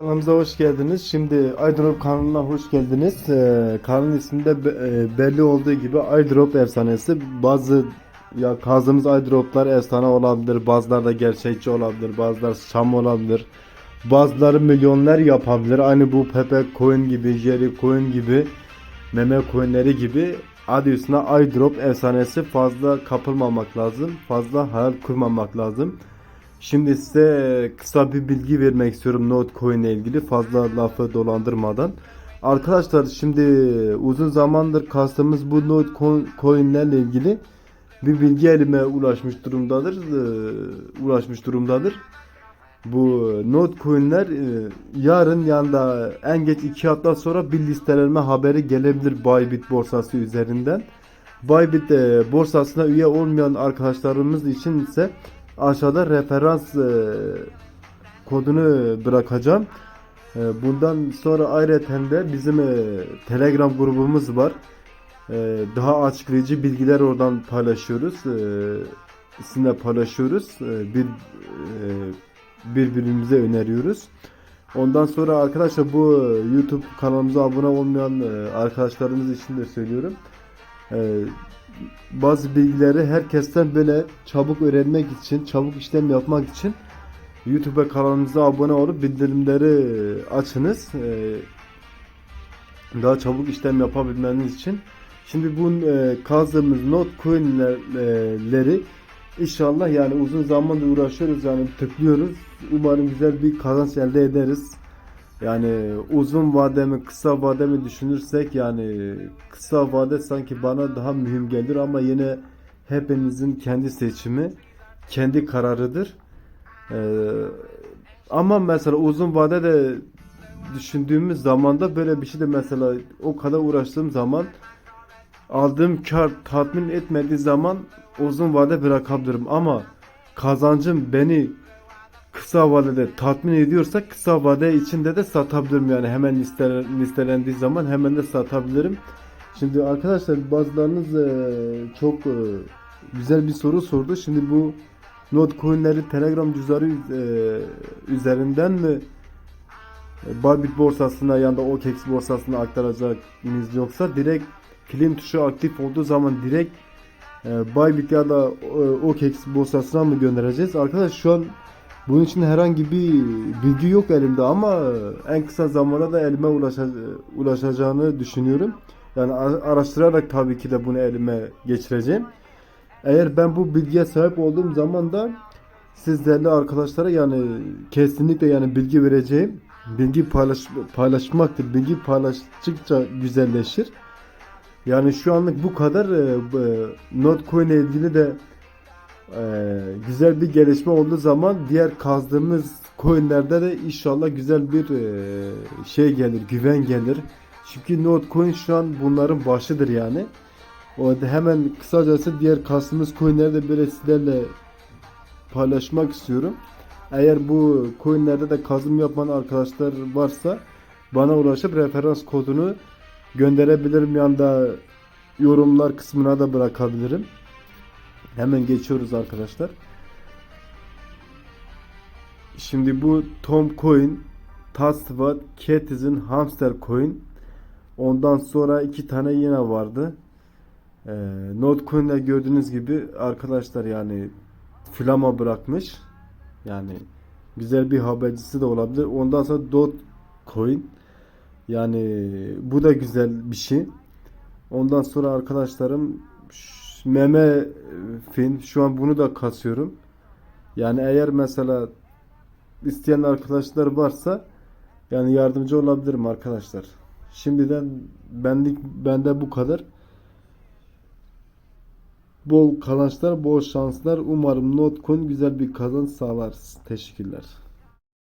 Kanalımıza hoş geldiniz. Şimdi iDrop kanalına hoş geldiniz. Ee, kanalın isminde be- e, belli olduğu gibi iDrop efsanesi. Bazı ya kazdığımız iDrop'lar efsane olabilir. Bazıları da gerçekçi olabilir. Bazıları şam olabilir. Bazıları milyonlar yapabilir. Aynı bu Pepe Coin gibi, Jerry Coin gibi, meme coinleri gibi adı üstüne iDrop efsanesi fazla kapılmamak lazım. Fazla hayal kurmamak lazım. Şimdi size kısa bir bilgi vermek istiyorum Notecoin ile ilgili fazla lafı dolandırmadan. Arkadaşlar şimdi uzun zamandır kastımız bu Notecoin'lerle ilgili bir bilgi elime ulaşmış durumdadır. Ee, ulaşmış durumdadır. Bu Notecoin'ler e, yarın yanında en geç iki hafta sonra bir listelenme haberi gelebilir Bybit borsası üzerinden. Bybit e, borsasına üye olmayan arkadaşlarımız için ise aşağıda referans e, kodunu bırakacağım. E, bundan sonra ayrıca de bizim e, Telegram grubumuz var. E, daha açıklayıcı bilgiler oradan paylaşıyoruz. E, sizinle paylaşıyoruz. E, bir e, birbirimize öneriyoruz. Ondan sonra arkadaşlar bu YouTube kanalımıza abone olmayan e, arkadaşlarımız için de söylüyorum. Bazı bilgileri herkesten böyle çabuk öğrenmek için, çabuk işlem yapmak için YouTube kanalımıza abone olup bildirimleri açınız. Ee, Daha çabuk işlem yapabilmeniz için. Şimdi bu e, kazdığımız not coinleri inşallah yani uzun zamandır uğraşıyoruz yani tıklıyoruz. Umarım güzel bir kazanç elde ederiz. Yani uzun vade mi kısa vade mi düşünürsek yani kısa vade sanki bana daha mühim gelir ama yine hepinizin kendi seçimi, kendi kararıdır. Ee, ama mesela uzun vade de düşündüğümüz zaman da böyle bir şey de mesela o kadar uğraştığım zaman aldığım kar tatmin etmediği zaman uzun vade bırakabilirim ama kazancım beni kısa vadede tatmin ediyorsa kısa vade içinde de satabilirim yani hemen listelen, listelendiği zaman hemen de satabilirim. Şimdi arkadaşlar bazılarınız e, çok e, güzel bir soru sordu. Şimdi bu Notcoin'leri Telegram cüzdanı e, üzerinden mi e, Bybit borsasına ya da OKEX borsasına aktaracak mıyız yoksa direkt kilim tuşu aktif olduğu zaman direkt e, Bybit ya da e, OKEX borsasına mı göndereceğiz? Arkadaş şu an bunun için herhangi bir bilgi yok elimde ama en kısa zamanda da elime ulaşa- ulaşacağını düşünüyorum. Yani araştırarak tabii ki de bunu elime geçireceğim. Eğer ben bu bilgiye sahip olduğum zaman da sizlerle arkadaşlara yani kesinlikle yani bilgi vereceğim. Bilgi paylaş, paylaşmaktır. Bilgi paylaştıkça güzelleşir. Yani şu anlık bu kadar. E, e, Notcoin ile ilgili de ee, güzel bir gelişme olduğu zaman diğer kazdığımız coinlerde de inşallah güzel bir e, şey gelir, güven gelir. Çünkü Notcoin şu an bunların başıdır yani. O hemen kısacası diğer kastığımız coinleri de böyle sizlerle paylaşmak istiyorum. Eğer bu coinlerde de kazım yapan arkadaşlar varsa bana ulaşıp referans kodunu gönderebilirim yanda yorumlar kısmına da bırakabilirim. Hemen geçiyoruz arkadaşlar. Şimdi bu Tom Coin, Tasvat, Catiz'in Hamster Coin. Ondan sonra iki tane yine vardı. Ee, Notcoin'de gördüğünüz gibi arkadaşlar yani flama bırakmış. Yani güzel bir habercisi de olabilir. Ondan sonra Dogecoin. Yani bu da güzel bir şey. Ondan sonra arkadaşlarım meme e, fin şu an bunu da kasıyorum. Yani eğer mesela isteyen arkadaşlar varsa yani yardımcı olabilirim arkadaşlar. Şimdiden benlik bende bu kadar. Bol kazançlar, bol şanslar. Umarım Notcoin güzel bir kazanç sağlar. Teşekkürler.